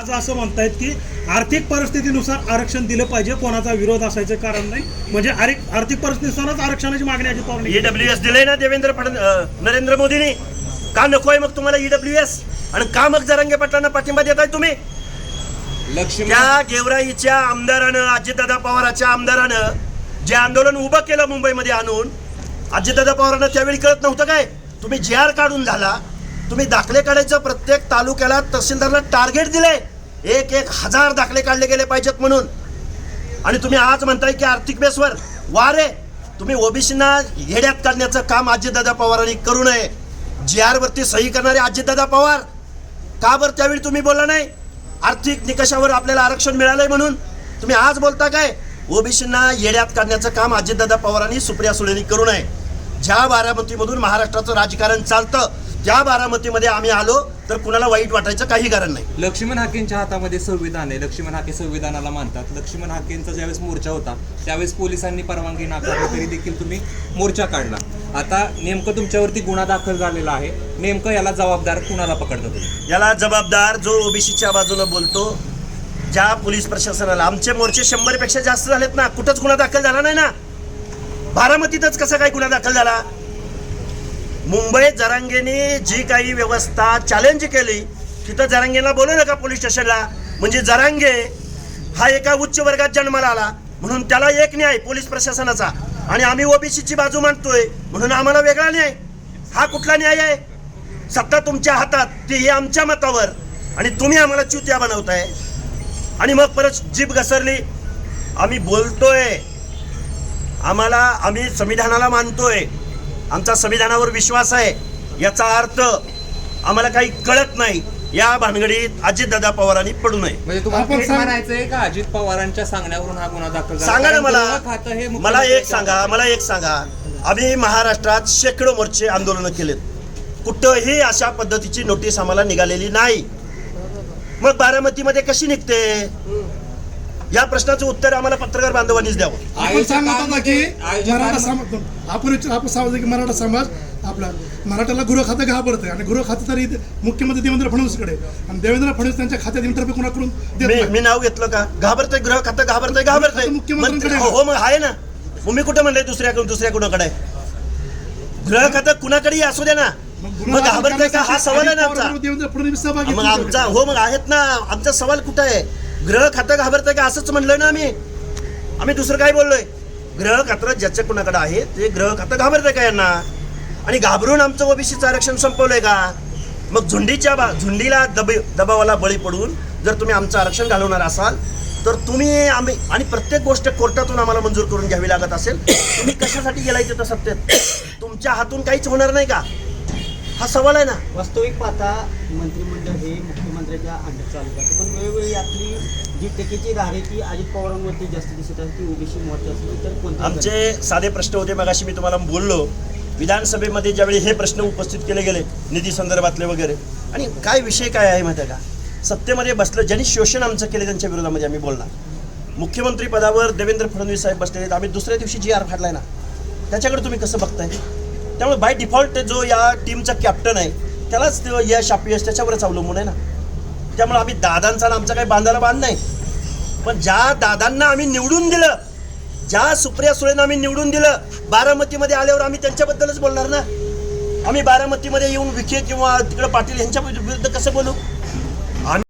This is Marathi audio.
आज असं म्हणतायत की आर्थिक परिस्थितीनुसार आरक्षण दिलं पाहिजे कोणाचा विरोध असायचं कारण नाही. म्हणजे आर्थिक परिस्थितीनुसारच आरक्षणाची मागणी अजित पवार ईडब्ल्यू एस दिलंय ना देवेंद्र फडणवीस नरेंद्र मोदींनी? का नकोय मग तुम्हाला ईडब्ल्यू एस आणि का मग जरांगे पाटलांना पाठिंबा देताय तुम्ही? लक्ष्मण त्या गेवराईच्या आमदारानं अजितदादा पवाराच्या आमदारानं जे आंदोलन उभं केलं मुंबईमध्ये आणून अजितदादा पवारांना त्यावेळी कळत नव्हतं काय? तुम्ही जे आर काढून झाला. तुम्ही दाखले काढायचं प्रत्येक तालुक्याला तहसीलदारला टार्गेट दिले एक एक हजार दाखले काढले गेले पाहिजेत म्हणून. आणि तुम्ही आज म्हणताय की आर्थिक बेसवर. वारे तुम्ही ओबीसीना येड्यात काढण्याचं काम अजितदादा पवारांनी करू नये. जी आरवरती सही करणारे अजितदादा पवार का बरं त्यावेळी तुम्ही बोलला नाही? आर्थिक निकषावर आपल्याला आरक्षण मिळालंय म्हणून. तुम्ही आज बोलता काय? ओबीसींना येड्यात काढण्याचं काम अजितदादा पवारांनी सुप्रिया सुळेंनी करू नये. ज्या बारामतीमधून महाराष्ट्राचं राजकारण चालतं त्या बारामतीमध्ये आम्ही आलो. तर कुणाला वाईट वाटायचं काही कारण नाही. लक्ष्मण हाकेंच्या हातामध्ये संविधान आहे. लक्ष्मण हाके संविधानाला मानतात. लक्ष्मण हाकेंचा ज्यावेळेस मोर्चा होता त्यावेळेस पोलिसांनी परवानगी नाकारली तरी देखील तुम्ही मोर्चा काढला. आता नेमकं तुमच्यावरती गुन्हा दाखल झालेला आहे. नेमकं याला जबाबदार कुणाला पकडता तुम्ही? याला जबाबदार जो ओबीसीच्या बाजूनं बोलतो ज्या पोलीस प्रशासनाला आमचे मोर्चे शंभरपेक्षा जास्त झालेत ना कुठंच गुन्हा दाखल झाला नाही ना? बारामतीतच कसा काय गुन्हा दाखल झाला? मुंबईत जरांगेने जी काही व्यवस्था चॅलेंज केली तिथं जरांगेला बोलू का पोलीस स्टेशनला म्हणजे जरांगे हा एका उच्च वर्गात जन्माला आला. म्हणून त्याला एक न्याय पोलीस प्रशासनाचा. आणि आम्ही ओबीसीची बाजू मांडतोय. म्हणून आम्हाला वेगळा न्याय. हा कुठला न्याय आहे? सत्ता तुमच्या हातात ते आमच्या मतावर. आणि तुम्ही आम्हाला चुत्या बनवताय. आणि मग परत जीप घसरली. आम्ही बोलतोय. आम्हाला आम्ही संविधानाला मानतोय. आमचा संविधानावर विश्वास आहे. याचा अर्थ आम्हाला काही कळत नाही. या भानगडीत अजितदादा पवारांनी पडू नये. म्हणजे तुम्हाला म्हणायचंय का अजित पवारांच्या सांगण्यावरून हा गुन्हा दाखल सांगा ना मला. मला एक सांगा मला एक सांगा. आम्ही महाराष्ट्रात शेकडो मोर्चे आंदोलनं केलेत. कुठंही अशा पद्धतीची नोटीस आम्हाला निघालेली नाही. मग बारामतीमध्ये कशी निघते? या प्रश्नाचं उत्तर आम्हाला पत्रकार बांधवांनीच द्यावं. आपण सांगत होता की मराठा समाज आपण विचार- आपण सांगतो की मराठा समाज आपला मराठाला गृह खातं घाबरत आहे आणि गृह खातं तरी मुख्यमंत्री देवेंद्र फडणवीसकडे. आणि देवेंद्र फडणवीस त्यांच्या खात्यात इंटरव्ह्यू कोणाकडून देत मी नाही. मी नाव घेतलं का? घाबरतंय गृह खातं घाबरतंय घाबरतंय. मुख्यमंत्र्यांकडे मग- हो हो, मग आहे ना. मग मी कुठं म्हणलंय दुसऱ्या दुसऱ्या कुणाकडे गृह खातं कुणाकडेही असू दे ना. गुन्हा मग दाखल घाबरतंय का? हा करण्यासाठी सवाल आहे ना अजित पवार आमचा देवेंद्र फडणवीस सहभागी मग आमचा हो मग आहेत ना. आमचा सवाल कुठं आहे? ग्रह खातं घाबरतं का असंच म्हणलं ना आम्ही? आम्ही दुसरं काय बोललोय? ग्रह खातं ज्याच्या कुणाकडे आहे ते ग्रह खातं घाबरतंय का यांना? आणि घाबरून आमचं ओबीसीचं आरक्षण संपवलंय का? मग झुंडीच्या बा झुंडीला दब दबावाला बळी पडून जर तुम्ही आमचं आरक्षण घालवणार असाल तर तुम्ही आम्ही आणि प्रत्येक गोष्ट कोर्टातून आम्हाला मंजूर करून घ्यावी लागत असेल तुम्ही कशासाठी गेलाय तिथं सत्तेत? तुमच्या हातून काहीच होणार नाही का? हा सवाल आहे ना. वास्तविक पाहता मंत्रिमंडळ हे मुख्यमंत्र्याच्या अंडर चालू करते. पण वेळोवेळी आपली जी टेकेची धार ती अजित पवारांवरती जास्त दिसत आहे ती ओबीसी मोर्चा असेल तर कोणत्या आमचे साधे प्रश्न होते मगाशी मी तुम्हाला बोललो विधानसभेमध्ये ज्यावेळी हे प्रश्न उपस्थित केले गेले निधी संदर्भातले वगैरे आणि काय विषय काय आहे माहिती का? सत्तेमध्ये बसलं ज्यांनी शोषण आमचं केले त्यांच्या विरोधामध्ये आम्ही बोलणार मुख्यमंत्री पदावर देवेंद्र फडणवीस साहेब बसलेले आहेत. आम्ही दुसऱ्या दिवशी जी आर फाडलाय ना. त्याच्याकडे तुम्ही कसं बघताय? त्यामुळे बाय डिफॉल्ट जो या टीमचा कॅप्टन आहे त्यालाच यश अपयश त्याच्यावरच अवलंबून आहे ना. त्यामुळे आम्ही दादांचा आणि आमचा काही बांधायला बांध नाही. पण ज्या दादांना आम्ही निवडून दिलं ज्या सुप्रिया सुळेंना आम्ही निवडून दिलं बारामतीमध्ये आल्यावर आम्ही त्यांच्याबद्दलच बोलणार ना. आम्ही बारामतीमध्ये येऊन विखे किंवा तिकडे पाटील यांच्या विरुद्ध कसं बोलू?